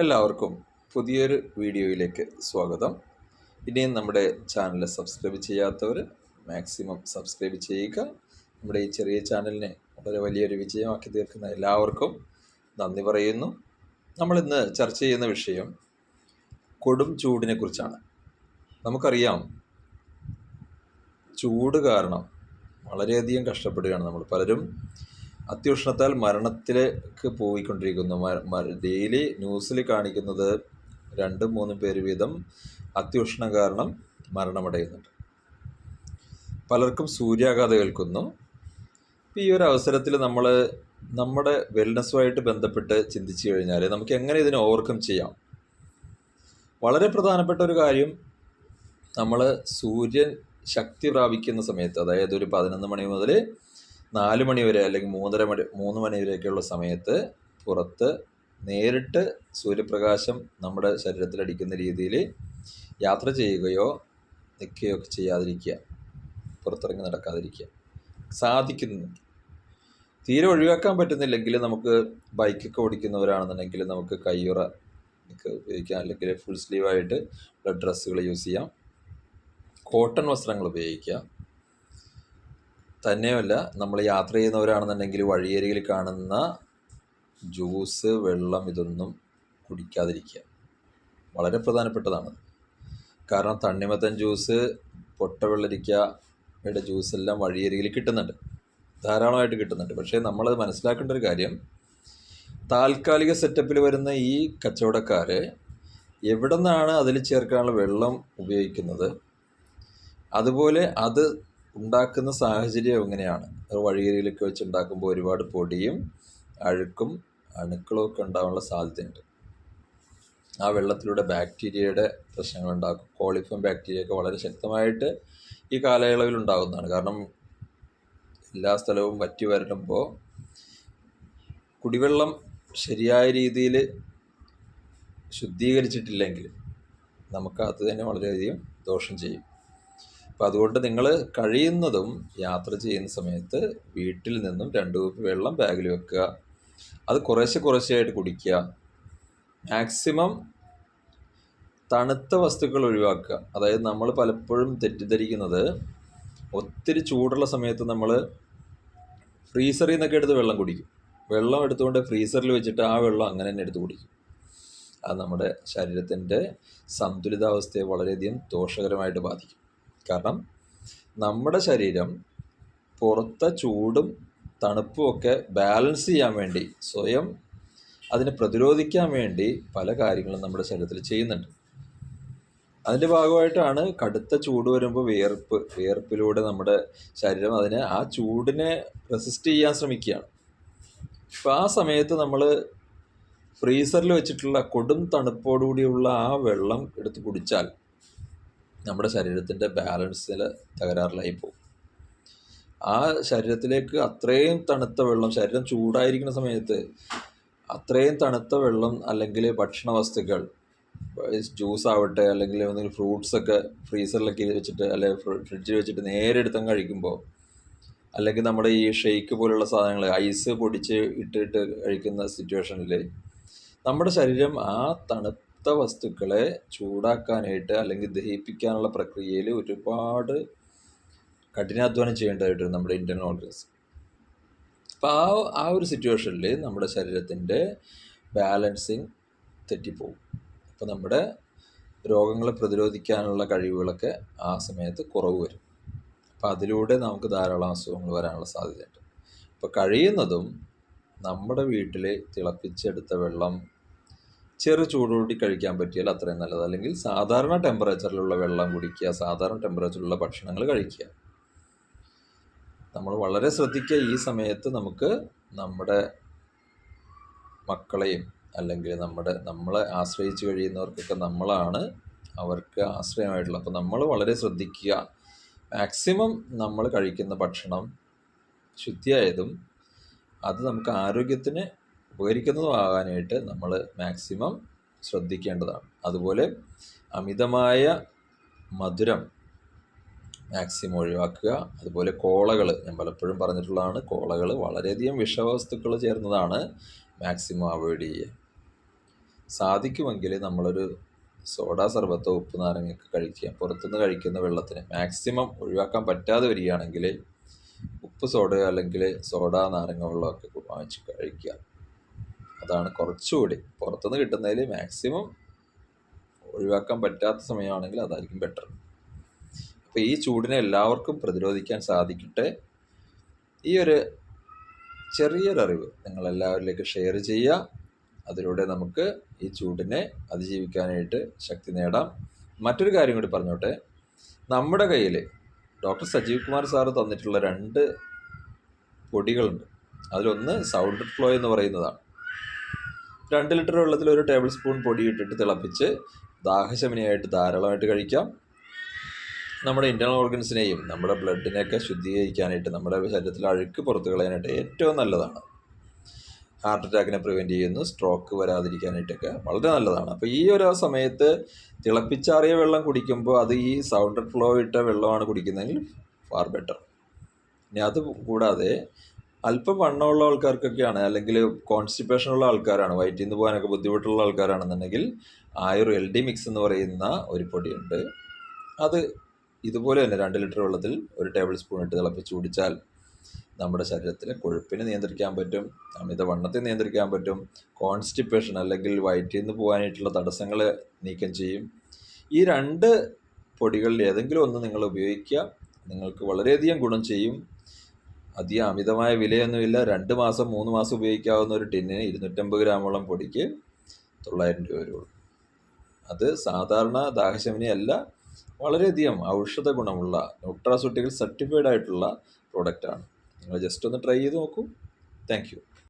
എല്ലാവർക്കും പുതിയൊരു വീഡിയോയിലേക്ക് സ്വാഗതം. ഇനിയും നമ്മുടെ ചാനൽ സബ്സ്ക്രൈബ് ചെയ്യാത്തവർ മാക്സിമം സബ്സ്ക്രൈബ് ചെയ്യുക. നമ്മുടെ ഈ ചെറിയ ചാനലിനെ വളരെ വലിയൊരു വിജയമാക്കി തീർക്കുന്ന എല്ലാവർക്കും നന്ദി പറയുന്നു. നമ്മളിന്ന് ചർച്ച ചെയ്യുന്ന വിഷയം കൊടും ചൂടിനെ കുറിച്ചാണ്. നമുക്കറിയാം ചൂട് കാരണം വളരെയധികം കഷ്ടപ്പെടുകയാണ് നമ്മൾ പലരും. അത്യുഷ്ണത്താൽ മരണത്തിലേക്ക് പോയിക്കൊണ്ടിരിക്കുന്നു. ഡെയിലി ന്യൂസിൽ കാണിക്കുന്നത് രണ്ട് മൂന്ന് പേര് വീതം അത്യുഷ്ണം കാരണം മരണമടയുന്നുണ്ട്. പലർക്കും സൂര്യാഘാതം ഏൽക്കുന്നു. ഈ ഒരു അവസരത്തിൽ നമ്മൾ നമ്മുടെ വെൽനസ്സുമായിട്ട് ബന്ധപ്പെട്ട് ചിന്തിച്ചു കഴിഞ്ഞാൽ നമുക്ക് എങ്ങനെ ഇതിനെ ഓവർകം ചെയ്യാം? വളരെ പ്രധാനപ്പെട്ട ഒരു കാര്യം നമ്മൾ സൂര്യൻ ശക്തി പ്രാപിക്കുന്ന സമയത്ത് അതായത് ഒരു പതിനൊന്ന് മണി മുതൽ നാല് മണി വരെ അല്ലെങ്കിൽ മൂന്നര മണി മൂന്ന് മണി വരെയൊക്കെയുള്ള സമയത്ത് പുറത്ത് നേരിട്ട് സൂര്യപ്രകാശം നമ്മുടെ ശരീരത്തിൽ അടിക്കുന്ന രീതിയിൽ യാത്ര ചെയ്യുകയോ നിൽക്കുകയോ ഒക്കെ ചെയ്യാതിരിക്കുക. പുറത്തിറങ്ങി നടക്കാതിരിക്കുക. സാധിക്കുന്നു. തീരെ ഒഴിവാക്കാൻ പറ്റുന്നില്ലെങ്കിൽ നമുക്ക് ബൈക്കൊക്കെ ഓടിക്കുന്നവരാണെന്നുണ്ടെങ്കിൽ നമുക്ക് കയ്യുറ ഒക്കെ ഉപയോഗിക്കാം. അല്ലെങ്കിൽ ഫുൾ സ്ലീവായിട്ട് ഡ്രസ്സുകൾ യൂസ് ചെയ്യാം. കോട്ടൺ വസ്ത്രങ്ങൾ ഉപയോഗിക്കുക തന്നെയുമല്ല നമ്മൾ യാത്ര ചെയ്യുന്നവരാണെന്നുണ്ടെങ്കിൽ വഴിയരികിൽ കാണുന്ന ജ്യൂസ് വെള്ളം ഇതൊന്നും കുടിക്കാതിരിക്കുക. വളരെ പ്രധാനപ്പെട്ടതാണ്. കാരണം തണ്ണിമത്തൻ ജ്യൂസ് പൊട്ടവെള്ളരിക്കയുടെ ജ്യൂസ് എല്ലാം വഴിയരികിൽ കിട്ടുന്നുണ്ട്. ധാരാളമായിട്ട് കിട്ടുന്നുണ്ട്. പക്ഷേ നമ്മളത് മനസ്സിലാക്കേണ്ട ഒരു കാര്യം താൽക്കാലിക സെറ്റപ്പിൽ വരുന്ന ഈ കച്ചവടക്കാർ എവിടെ നിന്നാണ് അതിൽ ചേർക്കാനുള്ള വെള്ളം ഉപയോഗിക്കുന്നത്? അതുപോലെ അത് ഉണ്ടാക്കുന്ന സാഹചര്യം എങ്ങനെയാണ്? വഴിയരികിലൊക്കെ വെച്ച് ഉണ്ടാക്കുമ്പോൾ ഒരുപാട് പൊടിയും അഴുക്കും അണുക്കളും ഒക്കെ ഉണ്ടാകാനുള്ള സാധ്യതയുണ്ട്. ആ വെള്ളത്തിലൂടെ ബാക്ടീരിയയുടെ പ്രശ്നങ്ങൾ ഉണ്ടാക്കും. കോളിഫം ബാക്ടീരിയ ഒക്കെ വളരെ ശക്തമായിട്ട് ഈ കാലയളവിൽ ഉണ്ടാകുന്നതാണ് കാരണം എല്ലാ സ്ഥലവും വറ്റി വരുമ്പോൾ കുടിവെള്ളം ശരിയായ രീതിയിൽ ശുദ്ധീകരിച്ചിട്ടില്ലെങ്കിൽ നമുക്ക് അത് തന്നെ വളരെയധികം ദോഷം ചെയ്യും. അപ്പം അതുകൊണ്ട് നിങ്ങൾ കഴിയുന്നതും യാത്ര ചെയ്യുന്ന സമയത്ത് വീട്ടിൽ നിന്നും രണ്ട് കുപ്പി വെള്ളം ബാഗിൽ വെക്കുക. അത് കുറേശ്ശെ കുറേശ്ശെയായിട്ട് കുടിക്കുക. മാക്സിമം തണുത്ത വസ്തുക്കൾ ഒഴിവാക്കുക. അതായത് നമ്മൾ പലപ്പോഴും തെറ്റിദ്ധരിക്കുന്നത് ഒത്തിരി ചൂടുള്ള സമയത്ത് നമ്മൾ ഫ്രീസറിൽ നിന്നൊക്കെ എടുത്ത് വെള്ളം കുടിക്കും. വെള്ളം എടുത്തുകൊണ്ട് ഫ്രീസറിൽ വെച്ചിട്ട് ആ വെള്ളം അങ്ങനെ തന്നെ എടുത്ത് കുടിക്കും. അത് നമ്മുടെ ശരീരത്തിന്റെ സന്തുലിതാവസ്ഥയെ വളരെയധികം ദോഷകരമായിട്ട് ബാധിക്കും. കാരണം നമ്മുടെ ശരീരം പുറത്തെ ചൂടും തണുപ്പും ഒക്കെ ബാലൻസ് ചെയ്യാൻ വേണ്ടി സ്വയം അതിനെ പ്രതിരോധിക്കാൻ വേണ്ടി പല കാര്യങ്ങളും നമ്മുടെ ശരീരത്തിൽ ചെയ്യുന്നുണ്ട്. അതിന്റെ ഭാഗമായിട്ടാണ് കടുത്ത ചൂട് വരുമ്പോൾ വിയർപ്പ് വിയർപ്പിലൂടെ നമ്മുടെ ശരീരം അതിനെ ആ ചൂടിനെ റെസിസ്റ്റ് ചെയ്യാൻ ശ്രമിക്കുകയാണ്. അപ്പോൾ ആ സമയത്ത് നമ്മൾ ഫ്രീസറിൽ വെച്ചിട്ടുള്ള കൊടും തണുപ്പോടുകൂടിയുള്ള ആ വെള്ളം എടുത്ത് കുടിച്ചാൽ നമ്മുടെ ശരീരത്തിന്റെ ബാലൻസിൽ തകരാറിലായി പോകും. ആ ശരീരത്തിലേക്ക് അത്രയും തണുത്ത വെള്ളം ശരീരം ചൂടായിരിക്കുന്ന സമയത്ത് അത്രയും തണുത്ത വെള്ളം അല്ലെങ്കിൽ ഭക്ഷണ വസ്തുക്കൾ ജ്യൂസ് ആവട്ടെ അല്ലെങ്കിൽ എന്തെങ്കിലും ഫ്രൂട്ട്സ് ഒക്കെ ഫ്രീസറിലൊക്കെ വെച്ചിട്ട് അല്ലെങ്കിൽ ഫ്രിഡ്ജിൽ വെച്ചിട്ട് നേരെ എടുത്തങ്ങ് കഴിക്കുമ്പോൾ അല്ലെങ്കിൽ നമ്മുടെ ഈ ഷെയ്ക്ക് പോലുള്ള സാധനങ്ങൾ ഐസ് പൊടിച്ച് ഇട്ടിട്ട് കഴിക്കുന്ന സിറ്റുവേഷനിൽ നമ്മുടെ ശരീരം ആ തണുപ്പ് തണുത്ത വസ്തുക്കളെ ചൂടാക്കാനായിട്ട് അല്ലെങ്കിൽ ദഹിപ്പിക്കാനുള്ള പ്രക്രിയയിൽ ഒരുപാട് കഠിനാധ്വാനം ചെയ്യേണ്ടതായിട്ട് നമ്മുടെ ഇന്ത്യൻ ഓർഗൻസ്. അപ്പോൾ ആ ആ ഒരു സിറ്റുവേഷനിൽ നമ്മുടെ ശരീരത്തിന്റെ ബാലൻസിങ് തെറ്റിപ്പോവും. അപ്പോൾ നമ്മുടെ രോഗങ്ങളെ പ്രതിരോധിക്കാനുള്ള കഴിവുകളൊക്കെ ആ സമയത്ത് കുറവ് വരും. അപ്പോൾ അതിലൂടെ നമുക്ക് ധാരാളം അസുഖങ്ങൾ വരാനുള്ള സാധ്യതയുണ്ട്. അപ്പോൾ കഴിയുന്നതും നമ്മുടെ വീട്ടിൽ തിളപ്പിച്ചെടുത്ത വെള്ളം ചെറു ചൂടോടി കഴിക്കാൻ പറ്റിയാൽ അത്രയും നല്ലത്. അല്ലെങ്കിൽ സാധാരണ ടെമ്പറേച്ചറിലുള്ള വെള്ളം കുടിക്കുക സാധാരണ ടെമ്പറേച്ചറിലുള്ള ഭക്ഷണങ്ങൾ കഴിക്കുക. നമ്മൾ വളരെ ശ്രദ്ധിക്കുക ഈ സമയത്ത് നമുക്ക് നമ്മുടെ മക്കളെയും അല്ലെങ്കിൽ നമ്മുടെ നമ്മളെ ആശ്രയിച്ച് കഴിയുന്നവർക്കൊക്കെ നമ്മളാണ് അവർക്ക് ആശ്രയമായിട്ടുള്ളത്. അപ്പോൾ നമ്മൾ വളരെ ശ്രദ്ധിക്കുക. മാക്സിമം നമ്മൾ കഴിക്കുന്ന ഭക്ഷണം ശുദ്ധിയായതും അത് നമുക്ക് ആരോഗ്യത്തിന് ഉപകരിക്കുന്നതുമാകാനായിട്ട് നമ്മൾ മാക്സിമം ശ്രദ്ധിക്കേണ്ടതാണ്. അതുപോലെ അമിതമായ മധുരം മാക്സിമം ഒഴിവാക്കുക. അതുപോലെ കോളകൾ ഞാൻ പലപ്പോഴും പറഞ്ഞിട്ടുള്ളതാണ് കോളകൾ വളരെയധികം വിഷവസ്തുക്കൾ ചേർന്നതാണ് മാക്സിമം അവോയ്ഡ് ചെയ്യുക. സാധിക്കുമെങ്കിൽ നമ്മളൊരു സോഡ സർബത്തോ ഉപ്പ് നാരങ്ങയൊക്കെ കഴിക്കുക. പുറത്തുനിന്ന് കഴിക്കുന്ന വെള്ളത്തിന് മാക്സിമം ഒഴിവാക്കാൻ പറ്റാതെ വരികയാണെങ്കിൽ ഉപ്പ് സോഡയോ അല്ലെങ്കിൽ സോഡ നാരങ്ങ വെള്ളമൊക്കെ വാങ്ങിച്ച് കഴിക്കുക. അതാണ് കുറച്ചുകൂടി. പുറത്തുനിന്ന് കിട്ടുന്നതിൽ മാക്സിമം ഒഴിവാക്കാൻ പറ്റാത്ത സമയമാണെങ്കിൽ അതായിരിക്കും ബെറ്റർ അപ്പോൾ ഈ ചൂടിനെ എല്ലാവർക്കും പ്രതിരോധിക്കാൻ സാധിക്കട്ടെ. ഈ ഒരു ചെറിയൊരറിവ് നിങ്ങളെല്ലാവരിലേക്ക് ഷെയർ ചെയ്യുക. അതിലൂടെ നമുക്ക് ഈ ചൂടിനെ അതിജീവിക്കാനായിട്ട് ശക്തി നേടാം. മറ്റൊരു കാര്യം കൂടി പറഞ്ഞോട്ടെ. നമ്മുടെ കയ്യിൽ ഡോക്ടർ സജീവ് കുമാർ സാറ് തന്നിട്ടുള്ള രണ്ട് പൊടികളുണ്ട്. അതിലൊന്ന് സൗണ്ട് ഫ്ലോ എന്ന് പറയുന്നതാണ്. രണ്ട് ലിറ്റർ വെള്ളത്തിൽ ഒരു ടേബിൾ സ്പൂൺ പൊടി ഇട്ടിട്ട് തിളപ്പിച്ച് ദാഹശമനിയായിട്ട് ധാരാളമായിട്ട് കഴിക്കാം. നമ്മുടെ ഇന്റേർണൽ ഓർഗൻസിനെയും നമ്മുടെ ബ്ലഡിനെയൊക്കെ ശുദ്ധീകരിക്കാനായിട്ട് നമ്മുടെ ശരീരത്തിലെ അഴുക്ക് പുറത്തു കളയാനായിട്ട് ഏറ്റവും നല്ലതാണ്. ഹാർട്ട് അറ്റാക്കിനെ പ്രിവെന്റ് ചെയ്യുന്നു സ്ട്രോക്ക് വരാതിരിക്കാനായിട്ടൊക്കെ വളരെ നല്ലതാണ്. അപ്പോൾ ഈ ഒരു സമയത്ത് തിളപ്പിച്ചാറിയ വെള്ളം കുടിക്കുമ്പോൾ അത് ഈ സൗണ്ടർ ഫ്ലോ ഇട്ട വെള്ളമാണ് കുടിക്കുന്നതെങ്കിൽ ഫാർ ബെറ്റർ ഇനി അത് കൂടാതെ അല്പം വണ്ണമുള്ള ആൾക്കാർക്കൊക്കെയാണ് അല്ലെങ്കിൽ കോൺസ്റ്റിപ്പേഷൻ ഉള്ള ആൾക്കാരാണ് വയറ്റിൽ നിന്ന് പോകാനൊക്കെ ബുദ്ധിമുട്ടുള്ള ആൾക്കാരാണെന്നുണ്ടെങ്കിൽ ആയുർ എൽ ഡി മിക്സ് എന്ന് പറയുന്ന ഒരു പൊടിയുണ്ട്. അത് ഇതുപോലെ തന്നെ രണ്ട് ലിറ്റർ വെള്ളത്തിൽ ഒരു ടേബിൾ സ്പൂൺ ഇട്ട് തിളപ്പിച്ച് കുടിച്ചാൽ നമ്മുടെ ശരീരത്തിലെ കൊഴുപ്പിനെ നിയന്ത്രിക്കാൻ പറ്റും അമിത വണ്ണത്തെ നിയന്ത്രിക്കാൻ പറ്റും കോൺസ്റ്റിപ്പേഷൻ അല്ലെങ്കിൽ വയറ്റിൽ നിന്ന് പോകാനായിട്ടുള്ള തടസ്സങ്ങൾ നീക്കം ചെയ്യും. ഈ രണ്ട് പൊടികളിൽ ഏതെങ്കിലും ഒന്ന് നിങ്ങൾ ഉപയോഗിക്കുക നിങ്ങൾക്ക് വളരെയധികം ഗുണം ചെയ്യും. അധികം അമിതമായ വിലയൊന്നുമില്ല. രണ്ട് മാസം മൂന്ന് മാസം ഉപയോഗിക്കാവുന്ന ഒരു ടിന്നിന് ഇരുന്നൂറ്റമ്പത് ഗ്രാമോളം പൊടിക്ക് തൊള്ളായിരം രൂപ വരുള്ളൂ അത് സാധാരണ ദാഹശമനി അല്ല വളരെയധികം ഔഷധ ഗുണമുള്ള ന്യൂട്രാസ്യൂട്ടിക്കൽ സർട്ടിഫൈഡ് ആയിട്ടുള്ള പ്രോഡക്റ്റാണ് നിങ്ങൾ ജസ്റ്റ് ഒന്ന് ട്രൈ ചെയ്ത് നോക്കൂ. താങ്ക്